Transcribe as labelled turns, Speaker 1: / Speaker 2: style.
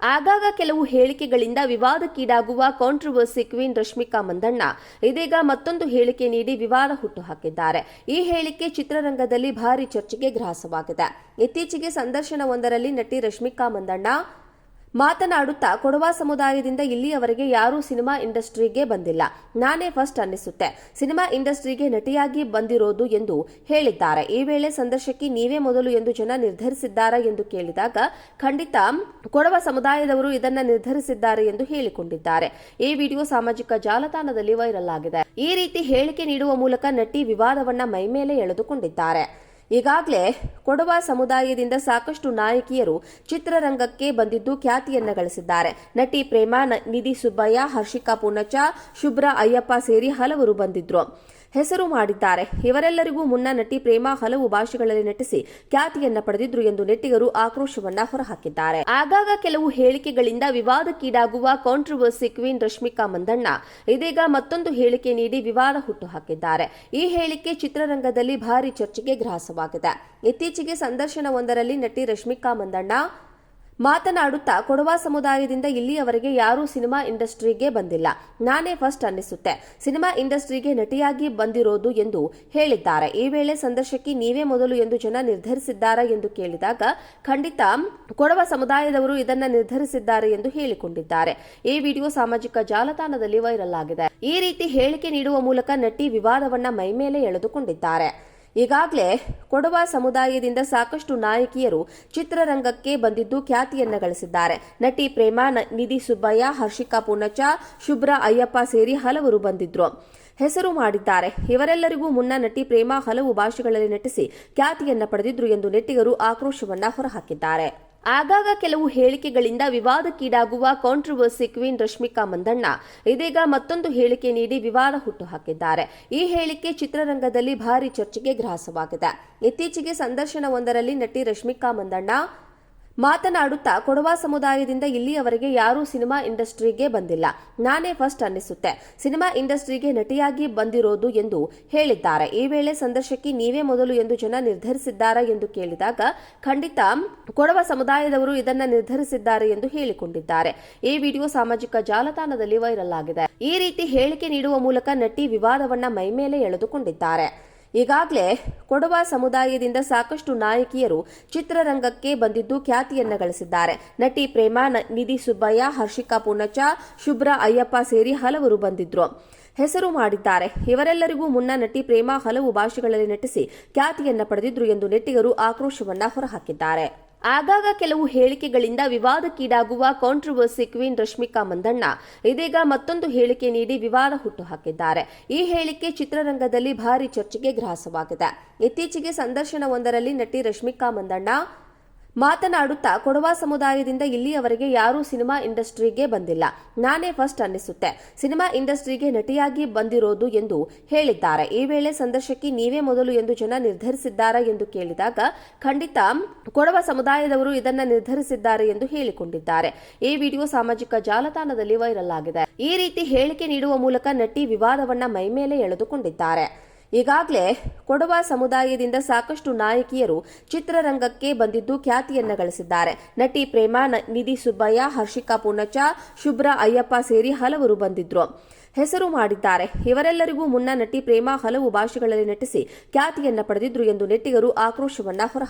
Speaker 1: ಆಗಾಗ ಕೆಲವು ಹೇಳಿಕೆಗಳಿಂದ ವಿವಾದಕ್ಕೀಡಾಗುವ ಕಾಂಟ್ರವರ್ಸಿ ಕ್ವೀನ್ ರಶ್ಮಿಕಾ ಮಂದಣ್ಣ. ಇದೀಗ ಮತ್ತೊಂದು ಹೇಳಿಕೆ ನೀಡಿ ವಿವಾದ ಹುಟ್ಟುಹಾಕಿದ್ದಾರೆ. ಈ ಹೇಳಿಕೆ ಚಿತ್ರರಂಗದಲ್ಲಿ ಭಾರಿ ಚರ್ಚೆಗೆ ಗ್ರಾಸವಾಗಿದೆ. ಇತ್ತೀಚೆಗೆ ಸಂದರ್ಶನವೊಂದರಲ್ಲಿ ನಟಿ ರಶ್ಮಿಕಾ ಮಂದಣ್ಣ ಮಾತನಾಡುತ್ತಾ ಕೊಡವ ಸಮುದಾಯದಿಂದ ಇಲ್ಲಿಯವರೆಗೆ ಯಾರೂ ಸಿನಿಮಾ ಇಂಡಸ್ಟ್ರಿಗೆ ಬಂದಿಲ್ಲ. ನಾನೇ ಫಸ್ಟ್ ಅನ್ನಿಸುತ್ತೆ. ಸಿನಿಮಾ ಇಂಡಸ್ಟ್ರಿಗೆ ನಟಿಯಾಗಿ ಬಂದಿರೋದು ಎಂದು ಹೇಳಿದ್ದಾರೆ. ಈ ವೇಳೆ ಸಂದರ್ಶಕಿ ನೀವೇ ಮೊದಲು ಎಂದು ಜನ ನಿರ್ಧರಿಸಿದ್ದಾರಾ ಎಂದು ಕೇಳಿದಾಗ, ಖಂಡಿತ ಕೊಡವ ಸಮುದಾಯದವರು ಇದನ್ನ ನಿರ್ಧರಿಸಿದ್ದಾರೆ ಎಂದು ಹೇಳಿಕೊಂಡಿದ್ದಾರೆ. ಈ ವಿಡಿಯೋ ಸಾಮಾಜಿಕ ಜಾಲತಾಣದಲ್ಲಿ ವೈರಲ್ ಆಗಿದೆ. ಈ ರೀತಿ ಹೇಳಿಕೆ ನೀಡುವ ಮೂಲಕ ನಟಿ ವಿವಾದವನ್ನ ಮೈಮೇಲೆ ಎಳೆದುಕೊಂಡಿದ್ದಾರೆ. ಈಗಾಗಲೇ ಕೊಡವ ಸಮುದಾಯದಿಂದ ಸಾಕಷ್ಟು ನಾಯಕಿಯರು ಚಿತ್ರರಂಗಕ್ಕೆ ಬಂದಿದ್ದು ಖ್ಯಾತಿಯನ್ನ ಗಳಿಸಿದ್ದಾರೆ. ನಟಿ ಪ್ರೇಮಾ ನಿಧಿ ಸುಬ್ಬಯ್ಯ, ಹರ್ಷಿಕಾ ಪೂನಚ್ಚ, ಶುಭ್ರ ಅಯ್ಯಪ್ಪ ಸೇರಿ ಹಲವರು ಬಂದಿದ್ರು. ಹೆಸರು ಮಾಡಿದ್ದಾರೆ. ಇವರೆಲ್ಲರಿಗೂ ಮುನ್ನ ನಟಿ ಪ್ರೇಮಾ ಹಲವು ಭಾಷೆಗಳಲ್ಲಿ ನಟಿಸಿ ಖ್ಯಾತಿಯನ್ನ ಪಡೆದಿದ್ರು ಎಂದು ನೆಟ್ಟಿಗರು ಆಕ್ರೋಶವನ್ನ ಹೊರಹಾಕಿದ್ದಾರೆ. ಆಗಾಗ ಕೆಲವು ಹೇಳಿಕೆಗಳಿಂದ ವಿವಾದಕ್ಕೀಡಾಗುವ ಕಾಂಟ್ರವರ್ಸಿ ಕ್ವೀನ್ ರಶ್ಮಿಕಾ ಮಂದಣ್ಣ ಇದೀಗ ಮತ್ತೊಂದು ಹೇಳಿಕೆ ನೀಡಿ ವಿವಾದ ಹುಟ್ಟುಹಾಕಿದ್ದಾರೆ. ಈ ಹೇಳಿಕೆ ಚಿತ್ರರಂಗದಲ್ಲಿ ಭಾರಿ ಚರ್ಚೆಗೆ ಗ್ರಾಸವಾಗಿದೆ ಇತ್ತೀಚೆಗೆ ಸಂದರ್ಶನವೊಂದರಲ್ಲಿ ನಟಿ ರಶ್ಮಿಕಾ ಮಂದಣ್ಣ ಮಾತನಾಡುತ್ತಾ ಕೊಡವ ಸಮುದಾಯದಿಂದ ಇಲ್ಲಿಯವರೆಗೆ ಯಾರೂ ಸಿನಿಮಾ ಇಂಡಸ್ಟ್ರಿಗೆ ಬಂದಿಲ್ಲ. ನಾನೇ ಫಸ್ಟ್ ಅನ್ನಿಸುತ್ತೆ. ಸಿನಿಮಾ ಇಂಡಸ್ಟ್ರಿಗೆ ನಟಿಯಾಗಿ ಬಂದಿರೋದು ಎಂದು ಹೇಳಿದ್ದಾರೆ. ಈ ವೇಳೆ ಸಂದರ್ಶಕಿ ನೀವೇ ಮೊದಲು ಎಂದು ಜನ ನಿರ್ಧರಿಸಿದ್ದಾರೆ ಎಂದು ಕೇಳಿದಾಗ, ಖಂಡಿತ ಕೊಡವ ಸಮುದಾಯದವರು ಇದನ್ನ ನಿರ್ಧರಿಸಿದ್ದಾರೆ ಎಂದು ಹೇಳಿಕೊಂಡಿದ್ದಾರೆ. ಈ ವಿಡಿಯೋ ಸಾಮಾಜಿಕ ಜಾಲತಾಣದಲ್ಲಿ ವೈರಲ್ ಆಗಿದೆ. ಈ ರೀತಿ ಹೇಳಿಕೆ ನೀಡುವ ಮೂಲಕ ನಟಿ ವಿವಾದವನ್ನ ಮೈಮೇಲೆ ಎಳೆದುಕೊಂಡಿದ್ದಾರೆ. ಈಗಾಗಲೇ ಕೊಡವ ಸಮುದಾಯದಿಂದ ಸಾಕಷ್ಟು ನಾಯಕಿಯರು ಚಿತ್ರರಂಗಕ್ಕೆ ಬಂದಿದ್ದು ಖ್ಯಾತಿಯನ್ನ ಗಳಿಸಿದ್ದಾರೆ. ನಟಿ ಪ್ರೇಮಾ ನಿಧಿ ಸುಬ್ಬಯ್ಯ, ಹರ್ಷಿಕಾ ಪೂನಚ ಶುಭ್ರ ಅಯ್ಯಪ್ಪ ಸೇರಿ ಹಲವರು ಬಂದಿದ್ರು. ಹೆಸರು ಮಾಡಿದ್ದಾರೆ. ಇವರೆಲ್ಲರಿಗೂ ಮುನ್ನ ನಟಿ ಪ್ರೇಮಾ ಹಲವು ಭಾಷೆಗಳಲ್ಲಿ ನಟಿಸಿ ಖ್ಯಾತಿಯನ್ನ ಪಡೆದಿದ್ರು ಎಂದು ನೆಟ್ಟಿಗರು ಆಕ್ರೋಶವನ್ನ ಹೊರಹಾಕಿದ್ದಾರೆ. ಆಗಾಗ ಕೆಲವು ಹೇಳಿಕೆಗಳಿಂದ ವಿವಾದಕ್ಕೀಡಾಗುವ ಕಾಂಟ್ರವರ್ಸಿ ಕ್ವೀನ್ ರಶ್ಮಿಕಾ ಮಂದಣ್ಣ ಇದೀಗ ಮತ್ತೊಂದು ಹೇಳಿಕೆ ನೀಡಿ ವಿವಾದ ಹುಟ್ಟುಹಾಕಿದ್ದಾರೆ. ಈ ಹೇಳಿಕೆ ಚಿತ್ರರಂಗದಲ್ಲಿ ಭಾರಿ ಚರ್ಚೆಗೆ ಗ್ರಾಸವಾಗಿದೆ. ಇತ್ತೀಚೆಗೆ ಸಂದರ್ಶನವೊಂದರಲ್ಲಿ ನಟಿ ರಶ್ಮಿಕಾ ಮಂದಣ್ಣ ಮಾತನಾಡುತ್ತಾ ಕೊಡವ ಸಮುದಾಯದಿಂದ ಇಲ್ಲಿಯವರೆಗೆ ಯಾರೂ ಸಿನಿಮಾ ಇಂಡಸ್ಟ್ರಿಗೆ ಬಂದಿಲ್ಲ. ನಾನೇ ಫಸ್ಟ್ ಅನ್ನಿಸುತ್ತೆ. ಸಿನಿಮಾ ಇಂಡಸ್ಟ್ರಿಗೆ ನಟಿಯಾಗಿ ಬಂದಿರೋದು ಎಂದು ಹೇಳಿದ್ದಾರೆ. ಈ ವೇಳೆ ಸಂದರ್ಶಕಿ ನೀವೇ ಮೊದಲು ಎಂದು ಜನ ನಿರ್ಧರಿಸಿದ್ದಾರೆ ಎಂದು ಕೇಳಿದಾಗ, ಖಂಡಿತ ಕೊಡವ ಸಮುದಾಯದವರು ಇದನ್ನ ನಿರ್ಧರಿಸಿದ್ದಾರೆ ಎಂದು ಹೇಳಿಕೊಂಡಿದ್ದಾರೆ. ಈ ವಿಡಿಯೋ ಸಾಮಾಜಿಕ ಜಾಲತಾಣದಲ್ಲಿ ವೈರಲ್ ಆಗಿದೆ. ಈ ರೀತಿ ಹೇಳಿಕೆ ನೀಡುವ ಮೂಲಕ ನಟಿ ವಿವಾದವನ್ನ ಮೈಮೇಲೆ ಎಳೆದುಕೊಂಡಿದ್ದಾರೆ. ಈಗಾಗಲೇ ಕೊಡವ ಸಮುದಾಯದಿಂದ ಸಾಕಷ್ಟು ನಾಯಕಿಯರು ಚಿತ್ರರಂಗಕ್ಕೆ ಬಂದಿದ್ದು ಖ್ಯಾತಿಯನ್ನ ಗಳಿಸಿದ್ದಾರೆ. ನಟಿ ಪ್ರೇಮಾ ನಿಧಿ ಸುಬ್ಬಯ್ಯ, ಹರ್ಷಿಕಾ ಪೂನಚ ಶುಭ್ರ ಅಯ್ಯಪ್ಪ ಸೇರಿ ಹಲವರು ಬಂದಿದ್ರು. ಹೆಸರು ಮಾಡಿದ್ದಾರೆ. ಇವರೆಲ್ಲರಿಗೂ ಮುನ್ನ ನಟಿ ಪ್ರೇಮಾ ಹಲವು ಭಾಷೆಗಳಲ್ಲಿ ನಟಿಸಿ ಖ್ಯಾತಿಯನ್ನ ಪಡೆದಿದ್ರು ಎಂದು ನೆಟ್ಟಿಗರು ಆಕ್ರೋಶವನ್ನ ಹೊರಹಾಕಿದ್ದಾರೆ. ಆಗಾಗ ಕೆಲವು ಹೇಳಿಕೆಗಳಿಂದ ವಿವಾದಕ್ಕೀಡಾಗುವ ಕಾಂಟ್ರವರ್ಸಿ ಕ್ವೀನ್ ರಶ್ಮಿಕಾ ಮಂದಣ್ಣ ಇದೀಗ ಮತ್ತೊಂದು ಹೇಳಿಕೆ ನೀಡಿ ವಿವಾದ ಹುಟ್ಟುಹಾಕಿದ್ದಾರೆ. ಈ ಹೇಳಿಕೆ ಚಿತ್ರರಂಗದಲ್ಲಿ ಭಾರಿ ಚರ್ಚೆಗೆ ಗ್ರಾಸವಾಗಿದೆ. ಇತ್ತೀಚೆಗೆ ಸಂದರ್ಶನವೊಂದರಲ್ಲಿ ನಟಿ ರಶ್ಮಿಕಾ ಮಂದಣ್ಣ ಮಾತನಾಡುತ್ತಾ ಕೊಡವ ಸಮುದಾಯದಿಂದ ಇಲ್ಲಿಯವರೆಗೆ ಯಾರೂ ಸಿನಿಮಾ ಇಂಡಸ್ಟ್ರಿಗೆ ಬಂದಿಲ್ಲ. ನಾನೇ ಫಸ್ಟ್ ಅನ್ನಿಸುತ್ತೆ. ಸಿನಿಮಾ ಇಂಡಸ್ಟ್ರಿಗೆ ನಟಿಯಾಗಿ ಬಂದಿರೋದು ಎಂದು ಹೇಳಿದ್ದಾರೆ. ಈ ವೇಳೆ ಸಂದರ್ಶಕಿ ನೀವೇ ಮೊದಲು ಎಂದು ಜನ ನಿರ್ಧರಿಸಿದ್ದಾರಾ ಎಂದು ಕೇಳಿದಾಗ, ಖಂಡಿತ ಕೊಡವ ಸಮುದಾಯದವರು ಇದನ್ನ ನಿರ್ಧರಿಸಿದ್ದಾರೆ ಎಂದು ಹೇಳಿಕೊಂಡಿದ್ದಾರೆ. ಈ ವಿಡಿಯೋ ಸಾಮಾಜಿಕ ಜಾಲತಾಣದಲ್ಲಿ ವೈರಲ್ ಆಗಿದೆ. ಈ ರೀತಿ ಹೇಳಿಕೆ ನೀಡುವ ಮೂಲಕ ನಟಿ ವಿವಾದವನ್ನ ಮೈಮೇಲೆ ಎಳೆದುಕೊಂಡಿದ್ದಾರೆ. ಈಗಾಗಲೇ ಕೊಡವ ಸಮುದಾಯದಿಂದ ಸಾಕಷ್ಟು ನಾಯಕಿಯರು ಚಿತ್ರರಂಗಕ್ಕೆ ಬಂದಿದ್ದು ಖ್ಯಾತಿಯನ್ನ ಗಳಿಸಿದ್ದಾರೆ. ನಟಿ ಪ್ರೇಮಾ ನಿಧಿ ಸುಬ್ಬಯ್ಯ, ಹರ್ಷಿಕಾ ಪುನಚ ಶುಭ್ರ ಅಯ್ಯಪ್ಪ ಸೇರಿ ಹಲವರು ಬಂದಿದ್ರು. ಹೆಸರು ಮಾಡಿದ್ದಾರೆ. ಇವರೆಲ್ಲರಿಗೂ ಮುನ್ನ ನಟಿ ಪ್ರೇಮಾ ಹಲವು ಭಾಷೆಗಳಲ್ಲಿ ನಟಿಸಿ ಖ್ಯಾತಿಯನ್ನ ಪಡೆದಿದ್ರು ಎಂದು ನೆಟ್ಟಿಗರು ಆಕ್ರೋಶವನ್ನ ಹೊರಹಾಕಿದ್ದಾರೆ.